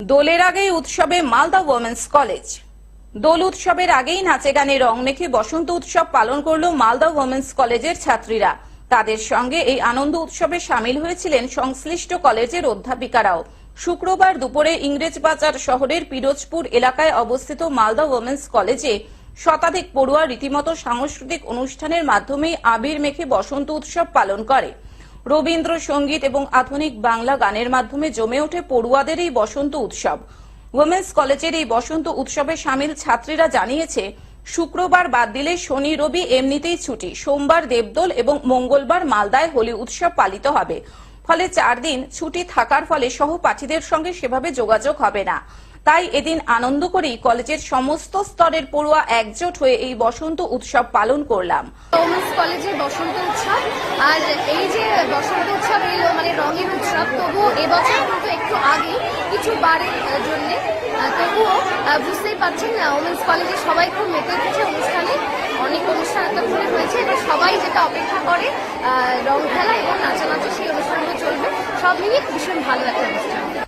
দোলের আগেই উৎসবে মালদা ওমেন্স কলেজ দোল উৎসবের আগেই নাচে গানে রং মেখে বসন্ত উৎসব পালন করল মালদা ওমেন্স কলেজের ছাত্রীরা। তাদের সঙ্গে এই আনন্দ উৎসবে সামিল হয়েছিলেন সংশ্লিষ্ট কলেজের অধ্যাপিকারাও। শুক্রবার দুপুরে ইংরেজবাজার শহরের পিরোজপুর এলাকায় অবস্থিত মালদা ওমেন্স কলেজে শতাধিক পড়ুয়া রীতিমতো সাংস্কৃতিক অনুষ্ঠানের মাধ্যমেই আবির মেখে বসন্ত উৎসব পালন করে। রবীন্দ্রসঙ্গীত এবং আধুনিক বাংলা গানের মাধ্যমে জমে ওঠে পড়ুয়াদের এই বসন্ত উৎসব। ওমেন্স কলেজের এই বসন্ত উৎসবে সামিল ছাত্রীরা জানিয়েছে, শুক্রবার বাদ দিলে শনি, রবি এমনিতেই ছুটি। সোমবার দেবদোল এবং মঙ্গলবার মালদায় হোলি উৎসব পালিত হবে। ফলে চার দিন ছুটি থাকার ফলে সহপাঠীদের সঙ্গে সেভাবে যোগাযোগ হবে না। তাই এদিন আনন্দ করেই কলেজের সমস্ত স্তরের পড়ুয়া একজোট হয়ে এই বসন্ত উৎসব পালন করলাম। ওমেন্স কলেজের বসন্ত উৎসব, আর এই যে বসন্ত উৎসব এলো মানে রঙের উৎসব, তবুও এবছর কিন্তু একটু আগে কিছু বারের জন্য তবুও বুঝতেই পারছেন ওমেন্স কলেজে সবাই খুব মেতে উঠেছে অনুষ্ঠানে। অনেক অনুষ্ঠান এতক্ষণে হয়েছে, এবার সবাই যেটা অপেক্ষা করে রং খেলা এবং নাচানাচি সেই অনুষ্ঠানগুলো চলবে। সব মিলিয়ে ভীষণ ভালো অনুষ্ঠান